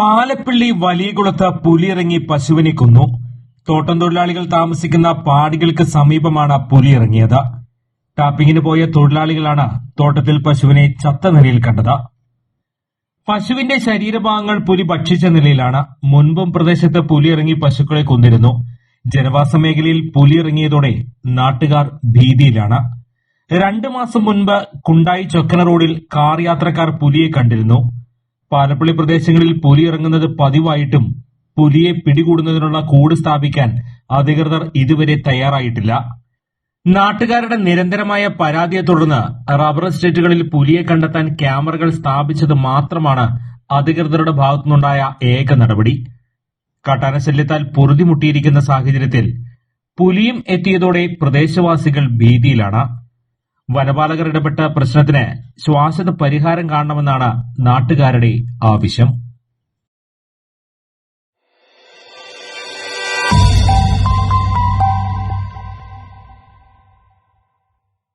പാലപ്പിള്ളി വലിയകുളത്ത് പുലിയിറങ്ങി പശുവിനെ കൊന്നു. തോട്ടം തൊഴിലാളികൾ താമസിക്കുന്ന പാടികൾക്ക് സമീപമാണ് പുലിയിറങ്ങിയത്. ടാപ്പിങ്ങിന് പോയ തൊഴിലാളികളാണ് തോട്ടത്തിൽ പശുവിനെ ചത്ത നിലയിൽ കണ്ടത്. പശുവിന്റെ ശരീരഭാഗങ്ങൾ പുലി ഭക്ഷിച്ച നിലയിലാണ്. മുൻപും പ്രദേശത്ത് പുലിയിറങ്ങി പശുക്കളെ കൊന്നിരുന്നു. ജനവാസ മേഖലയിൽ പുലിയിറങ്ങിയതോടെ നാട്ടുകാർ ഭീതിയിലാണ്. രണ്ടു മാസം മുൻപ് കുണ്ടായി ചൊക്കന റോഡിൽ കാർ യാത്രക്കാർ പുലിയെ കണ്ടിരുന്നു. പാലപ്പള്ളി പ്രദേശങ്ങളിൽ പുലി ഇറങ്ങുന്നത് പതിവായിട്ടും പുലിയെ പിടികൂടുന്നതിനുള്ള കൂട് സ്ഥാപിക്കാൻ അധികൃതർ ഇതുവരെ തയ്യാറായിട്ടില്ല. നാട്ടുകാരുടെ നിരന്തരമായ പരാതിയെ തുടർന്ന് റബ്ബർ എസ്റ്റേറ്റുകളിൽ പുലിയെ കണ്ടെത്താൻ ക്യാമറകൾ സ്ഥാപിച്ചത് മാത്രമാണ് അധികൃതരുടെ ഭാഗത്തുനിന്നുണ്ടായ ഏക നടപടി. കാട്ടാന ശല്യത്താൽ പൊറുതിമുട്ടിയിരിക്കുന്ന സാഹചര്യത്തിൽ പുലിയും എത്തിയതോടെ പ്രദേശവാസികൾ ഭീതിയിലാണ്. വനപാലകർ ഇടപെട്ട പ്രശ്നത്തിന് ശ്വാസത പരിഹാരം കാണണമെന്നാണ് നാട്ടുകാരുടെ ആവശ്യം.